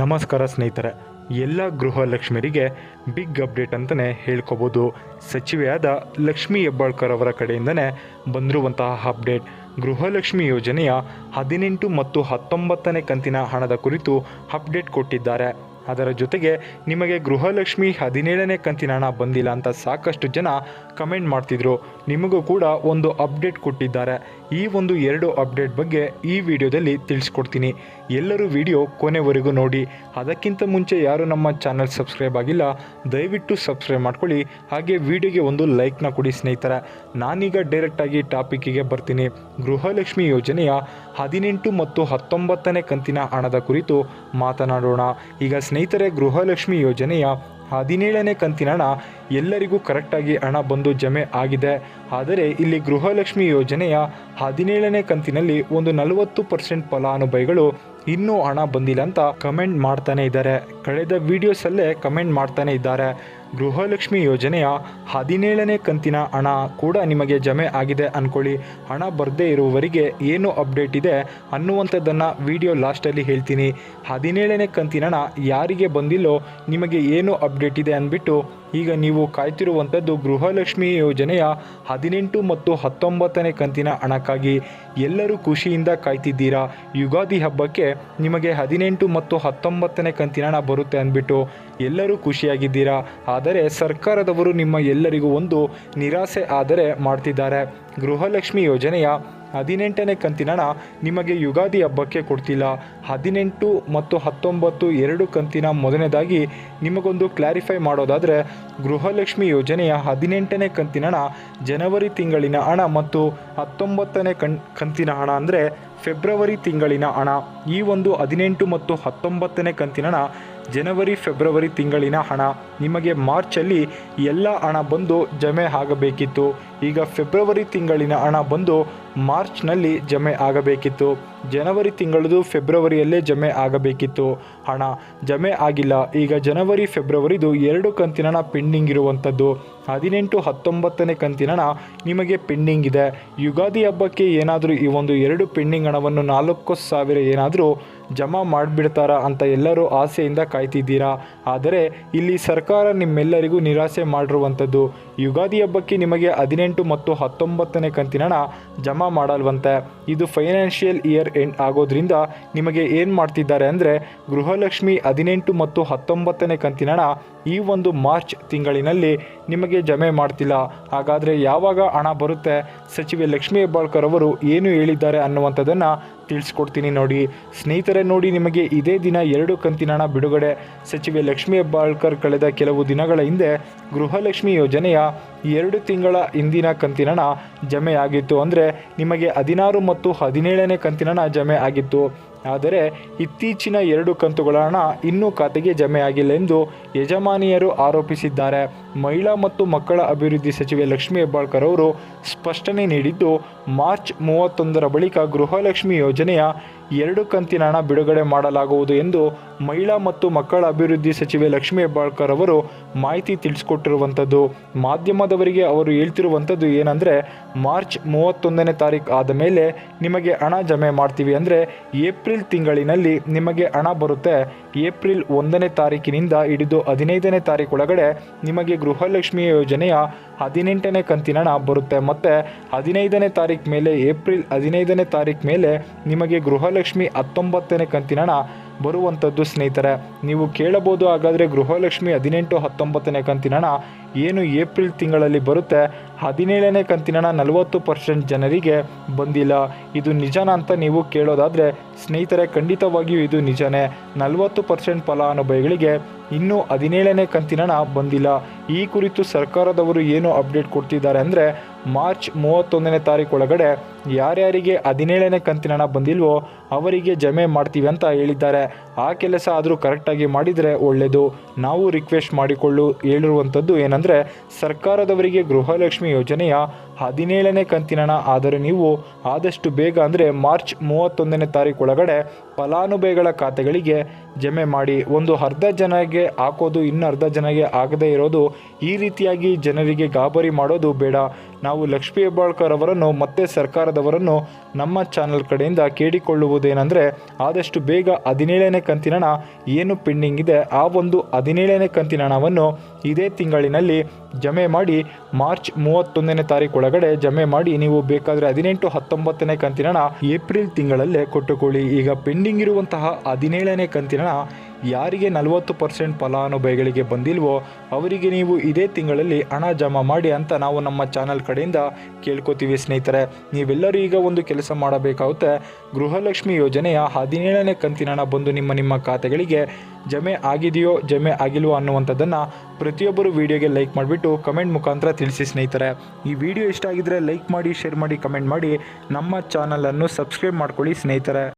ನಮಸ್ಕಾರ ಸ್ನೇಹಿತರೆ, ಎಲ್ಲ ಗೃಹಲಕ್ಷ್ಮಿಯರಿಗೆ ಬಿಗ್ ಅಪ್ಡೇಟ್ ಅಂತಲೇ ಹೇಳ್ಕೊಬೋದು. ಸಚಿವೆಯಾದ ಲಕ್ಷ್ಮೀ ಹೆಬ್ಬಾಳ್ಕರ್ ಅವರ ಕಡೆಯಿಂದನೇ ಬಂದಿರುವಂತಹ ಅಪ್ಡೇಟ್ ಗೃಹಲಕ್ಷ್ಮಿ ಯೋಜನೆಯ ಹದಿನೆಂಟು ಮತ್ತು ಹತ್ತೊಂಬತ್ತನೇ ಕಂತಿನ ಹಣದ ಕುರಿತು ಅಪ್ಡೇಟ್ ಕೊಟ್ಟಿದ್ದಾರೆ. ಅದರ ಜೊತೆಗೆ ನಿಮಗೆ ಗೃಹಲಕ್ಷ್ಮಿ ಹದಿನೇಳನೇ ಕಂತಿನ ಹಣ ಬಂದಿಲ್ಲ ಅಂತ ಸಾಕಷ್ಟು ಜನ ಕಮೆಂಟ್ ಮಾಡ್ತಿದ್ರು. ನಿಮಗೂ ಕೂಡ ಒಂದು ಅಪ್ಡೇಟ್ ಕೊಟ್ಟಿದ್ದಾರೆ. ಈ ಒಂದು ಎರಡು ಅಪ್ಡೇಟ್ ಬಗ್ಗೆ ಈ ವಿಡಿಯೋದಲ್ಲಿ ತಿಳಿಸ್ಕೊಡ್ತೀನಿ. ಎಲ್ಲರೂ ವಿಡಿಯೋ ಕೊನೆವರೆಗೂ ನೋಡಿ. ಅದಕ್ಕಿಂತ ಮುಂಚೆ ಯಾರು ನಮ್ಮ ಚಾನಲ್ ಸಬ್ಸ್ಕ್ರೈಬ್ ಆಗಿಲ್ಲ, ದಯವಿಟ್ಟು ಸಬ್ಸ್ಕ್ರೈಬ್ ಮಾಡ್ಕೊಳ್ಳಿ. ಹಾಗೆ ವಿಡಿಯೋಗೆ ಒಂದು ಲೈಕ್ನ ಕೊಡಿ ಸ್ನೇಹಿತರೆ. ನಾನೀಗ ಡೈರೆಕ್ಟಾಗಿ ಟಾಪಿಕ್ಕಿಗೆ ಬರ್ತೀನಿ. ಗೃಹಲಕ್ಷ್ಮಿ ಯೋಜನೆಯ ಹದಿನೆಂಟು ಮತ್ತು ಹತ್ತೊಂಬತ್ತನೇ ಕಂತಿನ ಹಣದ ಕುರಿತು ಮಾತನಾಡೋಣ. ಈಗ ಸ್ನೇಹಿತರೆ, ಗೃಹಲಕ್ಷ್ಮಿ ಯೋಜನೆಯ ಹದಿನೇಳನೇ ಕಂತಿನ ಹಣ ಎಲ್ಲರಿಗೂ ಕರೆಕ್ಟಾಗಿ ಹಣ ಬಂದು ಜಮೆ ಆಗಿದೆ. ಆದರೆ ಇಲ್ಲಿ ಗೃಹಲಕ್ಷ್ಮಿ ಯೋಜನೆಯ ಹದಿನೇಳನೇ ಕಂತಿನಲ್ಲಿ ಒಂದು ನಲವತ್ತು ಪರ್ಸೆಂಟ್ ಫಲಾನುಭವಿಗಳು ಇನ್ನೂ ಹಣ ಬಂದಿಲ್ಲ ಅಂತ ಕಮೆಂಟ್ ಮಾಡ್ತಾನೆ ಇದ್ದಾರೆ. ಕಳೆದ ವಿಡಿಯೋಸಲ್ಲೇ ಕಮೆಂಟ್ ಮಾಡ್ತಾನೆ ಇದ್ದಾರೆ. ಗೃಹಲಕ್ಷ್ಮಿ ಯೋಜನೆಯ ಹದಿನೇಳನೇ ಕಂತಿನ ಹಣ ಕೂಡ ನಿಮಗೆ ಜಮೆ ಆಗಿದೆ ಅಂದ್ಕೊಳ್ಳಿ ಹಣ ಬರದೇ ಇರುವವರಿಗೆ ಏನು ಅಪ್ಡೇಟ್ ಇದೆ ಅನ್ನುವಂಥದ್ದನ್ನು ವಿಡಿಯೋ ಲಾಸ್ಟಲ್ಲಿ ಹೇಳ್ತೀನಿ. ಹದಿನೇಳನೇ ಕಂತಿನ ಹಣ ಯಾರಿಗೆ ಬಂದಿಲ್ಲೋ ನಿಮಗೆ ಏನು ಅಪ್ಡೇಟ್ ಇದೆ ಅಂದ್ಬಿಟ್ಟು ಈಗ ನೀವು ಕಾಯ್ತಿರುವಂಥದ್ದು ಗೃಹಲಕ್ಷ್ಮಿ ಯೋಜನೆಯ ಹದಿನೆಂಟು ಮತ್ತು ಹತ್ತೊಂಬತ್ತನೇ ಕಂತಿನ ಹಣಕ್ಕಾಗಿ. ಎಲ್ಲರೂ ಖುಷಿಯಿಂದ ಕಾಯ್ತಿದ್ದೀರಾ? ಯುಗಾದಿ ಹಬ್ಬಕ್ಕೆ ನಿಮಗೆ ಹದಿನೆಂಟು ಮತ್ತು ಹತ್ತೊಂಬತ್ತನೇ ಕಂತಿನ ಹಣ ಬರುತ್ತೆ ಅಂದ್ಬಿಟ್ಟು ಎಲ್ಲರೂ ಖುಷಿಯಾಗಿದ್ದೀರಾ? ಆದರೆ ಸರ್ಕಾರದವರು ನಿಮ್ಮ ಎಲ್ಲರಿಗೂ ಒಂದು ನಿರಾಸೆ ಆದರೆ ಮಾಡ್ತಿದ್ದಾರೆ. ಗೃಹಲಕ್ಷ್ಮಿ ಯೋಜನೆಯ ಹದಿನೆಂಟನೇ ಕಂತಿನ ಹಣ ನಿಮಗೆ ಯುಗಾದಿ ಹಬ್ಬಕ್ಕೆ ಕೊಡ್ತಿಲ್ಲ. ಹದಿನೆಂಟು ಮತ್ತು ಹತ್ತೊಂಬತ್ತು ಎರಡು ಕಂತಿನ ಮೊದಲನೇದಾಗಿ ನಿಮಗೊಂದು ಕ್ಲಾರಿಫೈ ಮಾಡೋದಾದರೆ ಗೃಹಲಕ್ಷ್ಮಿ ಯೋಜನೆಯ ಹದಿನೆಂಟನೇ ಕಂತಿನ ಹಣ ಜನವರಿ ತಿಂಗಳಿನ ಹಣ ಮತ್ತು ಹತ್ತೊಂಬತ್ತನೇ ಕಣ್ ಕಂತಿನ ಹಣ ಅಂದರೆ ಫೆಬ್ರವರಿ ತಿಂಗಳಿನ ಹಣ. ಈ ಒಂದು ಹದಿನೆಂಟು ಮತ್ತು ಹತ್ತೊಂಬತ್ತನೇ ಕಂತಿನ ಹಣ ಜನವರಿ ಫೆಬ್ರವರಿ ತಿಂಗಳಿನ ಹಣ. ನಿಮಗೆ ಮಾರ್ಚಲ್ಲಿ ಎಲ್ಲ ಹಣ ಬಂದು ಜಮೆ ಆಗಬೇಕಿತ್ತು. ಈಗ ಫೆಬ್ರವರಿ ತಿಂಗಳಿನ ಹಣ ಬಂದು ಮಾರ್ಚ್ನಲ್ಲಿ ಜಮೆ ಆಗಬೇಕಿತ್ತು. ಜನವರಿ ತಿಂಗಳದು ಫೆಬ್ರವರಿಯಲ್ಲೇ ಜಮೆ ಆಗಬೇಕಿತ್ತು. ಹಣ ಜಮೆ ಆಗಿಲ್ಲ. ಈಗ ಜನವರಿ ಫೆಬ್ರವರಿದು ಎರಡು ಕಂತಿನ ಪೆಂಡಿಂಗ್ ಇರುವಂಥದ್ದು. ಹದಿನೆಂಟು ಹತ್ತೊಂಬತ್ತನೇ ಕಂತಿನ ನಿಮಗೆ ಪೆಂಡಿಂಗ್ ಇದೆ. ಯುಗಾದಿ ಹಬ್ಬಕ್ಕೆ ಏನಾದರೂ ಈ ಒಂದು ಎರಡು ಪೆಂಡಿಂಗ್ ಹಣವನ್ನು ನಾಲ್ಕು ಸಾವಿರ ಏನಾದರೂ ಜಮಾ ಮಾಡಿಬಿಡ್ತಾರಾ ಅಂತ ಎಲ್ಲರೂ ಆಸೆಯಿಂದ ಕಾಯ್ತಿದ್ದೀರಾ. ಆದರೆ ಇಲ್ಲಿ ಸರ್ಕಾರ ನಿಮ್ಮೆಲ್ಲರಿಗೂ ನಿರಾಸೆ ಮಾಡಿರುವಂಥದ್ದು. ಯುಗಾದಿ ಹಬ್ಬಕ್ಕೆ ನಿಮಗೆ ಹದಿನೆಂಟು ಮತ್ತು ಹತ್ತೊಂಬತ್ತನೇ ಕಂತಿನ ಹಣ ಜಮಾ ಮಾಡಲ್ವಂತೆ. ಇದು ಫೈನಾನ್ಷಿಯಲ್ ಇಯರ್ ಎಂಡ್ ಆಗೋದ್ರಿಂದ ನಿಮಗೆ ಏನು ಮಾಡ್ತಿದ್ದಾರೆ ಅಂದರೆ ಗೃಹಲಕ್ಷ್ಮಿ ಹದಿನೆಂಟು ಮತ್ತು ಹತ್ತೊಂಬತ್ತನೇ ಕಂತಿನ ಹಣ ಈ ಒಂದು ಮಾರ್ಚ್ ತಿಂಗಳಿನಲ್ಲಿ ನಿಮಗೆ ಜಮೆ ಮಾಡ್ತಿಲ್ಲ. ಹಾಗಾದರೆ ಯಾವಾಗ ಹಣ ಬರುತ್ತೆ? ಸಚಿವೆ ಲಕ್ಷ್ಮೀ ಹೆಬ್ಬಾಳ್ಕರ್ ಅವರು ಏನು ಹೇಳಿದ್ದಾರೆ ಅನ್ನುವಂಥದ್ದನ್ನು ತಿಳಿಸ್ಕೊಡ್ತೀನಿ ನೋಡಿ. ಸ್ನೇಹಿತರೆ, ನೋಡಿ ನಿಮಗೆ ಇದೇ ದಿನ ಎರಡು ಕಂತಿನ ಹಣ ಬಿಡುಗಡೆ. ಸಚಿವೆ ಲಕ್ಷ್ಮೀ ಹೆಬ್ಬಾಳ್ಕರ್ ಕಳೆದ ಕೆಲವು ದಿನಗಳ ಹಿಂದೆ ಗೃಹಲಕ್ಷ್ಮಿ ಯೋಜನೆಯ ಎರಡು ತಿಂಗಳ ಹಿಂದಿನ ಕಂತಿನ ಹಣ ಜಮೆ ಆಗಿತ್ತು ಅಂದರೆ ನಿಮಗೆ ಹದಿನಾರು ಮತ್ತು ಹದಿನೇಳನೇ ಕಂತಿನ ಹಣ ಜಮೆ ಆಗಿತ್ತು ಆದರೆ ಇತ್ತೀಚಿನ ಎರಡು ಕಂತುಗಳ ಹಣ ಇನ್ನೂ ಖಾತೆಗೆ ಜಮೆಯಾಗಿಲ್ಲ ಎಂದು ಯಜಮಾನಿಯರು ಆರೋಪಿಸಿದ್ದಾರೆ. ಮಹಿಳಾ ಮತ್ತು ಮಕ್ಕಳ ಅಭಿವೃದ್ಧಿ ಸಚಿವೆ ಲಕ್ಷ್ಮೀ ಹೆಬ್ಬಾಳ್ಕರ್ ಅವರು ಸ್ಪಷ್ಟನೆ ನೀಡಿದ್ದು, ಮಾರ್ಚ್ ಮೂವತ್ತೊಂದರ ಬಳಿಕ ಗೃಹಲಕ್ಷ್ಮಿ ಯೋಜನೆಯ ಎರಡು ಕಂತಿನ ಹಣ ಬಿಡುಗಡೆ ಮಾಡಲಾಗುವುದು ಎಂದು ಮಹಿಳಾ ಮತ್ತು ಮಕ್ಕಳ ಅಭಿವೃದ್ಧಿ ಸಚಿವೆ ಲಕ್ಷ್ಮೀ ಹೆಬ್ಬಾಳ್ಕರ್ ಅವರು ಮಾಹಿತಿ ತಿಳಿಸ್ಕೊಟ್ಟಿರುವಂಥದ್ದು. ಮಾಧ್ಯಮದವರಿಗೆ ಅವರು ಹೇಳ್ತಿರುವಂಥದ್ದು ಏನಂದರೆ, ಮಾರ್ಚ್ ಮೂವತ್ತೊಂದನೇ ತಾರೀಕು ಆದ ಮೇಲೆ ನಿಮಗೆ ಹಣ ಜಮೆ ಮಾಡ್ತೀವಿ ಅಂದರೆ ಏಪ್ರಿಲ್ ತಿಂಗಳಿನಲ್ಲಿ ನಿಮಗೆ ಹಣ ಬರುತ್ತೆ. ಏಪ್ರಿಲ್ ಒಂದನೇ ತಾರೀಕಿನಿಂದ ಹಿಡಿದು ಹದಿನೈದನೇ ತಾರೀಕು ನಿಮಗೆ ಗೃಹಲಕ್ಷ್ಮಿ ಯೋಜನೆಯ ಹದಿನೆಂಟನೇ ಕಂತಿನ ಹಣ ಬರುತ್ತೆ. ಮತ್ತು ಹದಿನೈದನೇ ತಾರೀಕು ಮೇಲೆ, ಏಪ್ರಿಲ್ ಹದಿನೈದನೇ ತಾರೀಕು ಮೇಲೆ ನಿಮಗೆ ಗೃಹಲಕ್ಷ್ಮಿ ಹತ್ತೊಂಬತ್ತನೇ ಕಂತಿನ ಬರುವಂಥದ್ದು ಸ್ನೇಹಿತರೆ. ನೀವು ಕೇಳಬಹುದು ಹಾಗಾದರೆ ಗೃಹಲಕ್ಷ್ಮಿ ಹದಿನೆಂಟು ಹತ್ತೊಂಬತ್ತನೇ ಕಂತಿನ ಏನು ಏಪ್ರಿಲ್ ತಿಂಗಳಲ್ಲಿ ಬರುತ್ತೆ? ಹದಿನೇಳನೇ ಕಂತಿನ ನಲವತ್ತು ಪರ್ಸೆಂಟ್ ಜನರಿಗೆ ಬಂದಿಲ್ಲ. ಇದು ನಿಜನಾ ಅಂತ ನೀವು ಕೇಳೋದಾದರೆ ಸ್ನೇಹಿತರೆ, ಖಂಡಿತವಾಗಿಯೂ ಇದು ನಿಜನೇ. ನಲವತ್ತು ಪರ್ಸೆಂಟ್ ಫಲಾನುಭವಿಗಳಿಗೆ ಇನ್ನೂ ಹದಿನೇಳನೇ ಕಂತಿನ ಬಂದಿಲ್ಲ. ಈ ಕುರಿತು ಸರ್ಕಾರದವರು ಏನು ಅಪ್ಡೇಟ್ ಕೊಡ್ತಿದ್ದಾರೆ ಅಂದರೆ ಮಾರ್ಚ್ ಮೂವತ್ತೊಂದನೇ ತಾರೀಕು ಒಳಗಡೆ ಯಾರ್ಯಾರಿಗೆ ಹದಿನೇಳನೇ ಕಂತಿನ ಹಣ ಬಂದಿಲ್ವೋ ಅವರಿಗೆ ಜಮೆ ಮಾಡ್ತೀವಿ ಅಂತ ಹೇಳಿದ್ದಾರೆ. ಆ ಕೆಲಸ ಆದರೂ ಕರೆಕ್ಟಾಗಿ ಮಾಡಿದರೆ ಒಳ್ಳೆಯದು ನಾವು ರಿಕ್ವೆಸ್ಟ್ ಮಾಡಿಕೊಳ್ಳು ಹೇಳಿರುವಂಥದ್ದು ಏನಂದರೆ, ಸರ್ಕಾರದವರಿಗೆ ಗೃಹಲಕ್ಷ್ಮಿ ಯೋಜನೆಯ ಹದಿನೇಳನೇ ಕಂತಿನ ಹಣ ಆದರೆ ನೀವು ಆದಷ್ಟು ಬೇಗ ಅಂದರೆ ಮಾರ್ಚ್ ಮೂವತ್ತೊಂದನೇ ತಾರೀಕು ಒಳಗಡೆ ಫಲಾನುಭವಿಗಳ ಖಾತೆಗಳಿಗೆ ಜಮೆ ಮಾಡಿ. ಒಂದು ಅರ್ಧ ಜನಗೆ ಹಾಕೋದು ಇನ್ನು ಅರ್ಧ ಜನಗೆ ಆಗದೇ ಇರೋದು ಈ ರೀತಿಯಾಗಿ ಜನರಿಗೆ ಗಾಬರಿ ಮಾಡೋದು ಬೇಡ. ನಾವು ಲಕ್ಷ್ಮಿ ಹೆಬ್ಬಾಳ್ಕರ್ ಅವರನ್ನು, ಮತ್ತೆ ಸರ್ಕಾರದವರನ್ನು ನಮ್ಮ ಚಾನಲ್ ಕಡೆಯಿಂದ ಕೇಳಿಕೊಳ್ಳುವುದೇನೆಂದರೆ, ಆದಷ್ಟು ಬೇಗ ಹದಿನೇಳನೇ ಕಂತಿನ ಏನು ಪೆಂಡಿಂಗ್ ಇದೆ, ಆ ಒಂದು ಹದಿನೇಳನೇ ಕಂತಿನ ಹಣವನ್ನು ಇದೇ ತಿಂಗಳಿನಲ್ಲಿ ಜಮೆ ಮಾಡಿ ಮಾರ್ಚ್ ಮೂವತ್ತೊಂದನೇ ತಾರೀಕು ಒಳಗಡೆ ಜಮೆ ಮಾಡಿ ನೀವು ಬೇಕಾದರೆ ಹದಿನೆಂಟು ಹತ್ತೊಂಬತ್ತನೇ ಕಂತಿನ ಏಪ್ರಿಲ್ ತಿಂಗಳಲ್ಲೇ ಕೊಟ್ಟುಕೊಳ್ಳಿ. ಈಗ ಪೆಂಡಿಂಗ್ ಇರುವಂತಹ ಹದಿನೇಳನೇ ಕಂತಿನ ಯಾರಿಗೆ ನಲವತ್ತು ಪರ್ಸೆಂಟ್ ಫಲಾನುಭವಿಗಳಿಗೆ ಬಂದಿಲ್ವೋ, ಅವರಿಗೆ ನೀವು ಇದೇ ತಿಂಗಳಲ್ಲಿ ಹಣ ಜಮಾ ಮಾಡಿ ಅಂತ ನಾವು ನಮ್ಮ ಚಾನಲ್ ಕಡೆಯಿಂದ ಕೇಳ್ಕೊತೀವಿ ಸ್ನೇಹಿತರೆ. ನೀವೆಲ್ಲರೂ ಈಗ ಒಂದು ಕೆಲಸ ಮಾಡಬೇಕಾಗುತ್ತೆ. ಗೃಹಲಕ್ಷ್ಮಿ ಯೋಜನೆಯ ಹದಿನೇಳನೇ ಕಂತಿನ ಹಣ ಬಂದು ನಿಮ್ಮ ನಿಮ್ಮ ಖಾತೆಗಳಿಗೆ ಜಮೆ ಆಗಿದೆಯೋ, ಜಮೆ ಆಗಿಲ್ವೋ ಅನ್ನುವಂಥದ್ದನ್ನು ಪ್ರತಿಯೊಬ್ಬರು ವಿಡಿಯೋಗೆ ಲೈಕ್ ಮಾಡಿಬಿಟ್ಟು ಕಮೆಂಟ್ ಮುಖಾಂತರ ತಿಳಿಸಿ ಸ್ನೇಹಿತರೆ. ಈ ವಿಡಿಯೋ ಇಷ್ಟ ಆಗಿದ್ರೆ ಲೈಕ್ ಮಾಡಿ, ಶೇರ್ ಮಾಡಿ, ಕಮೆಂಟ್ ಮಾಡಿ. ನಮ್ಮ ಚಾನಲನ್ನು ಸಬ್ಸ್ಕ್ರೈಬ್ ಮಾಡ್ಕೊಳ್ಳಿ ಸ್ನೇಹಿತರೆ.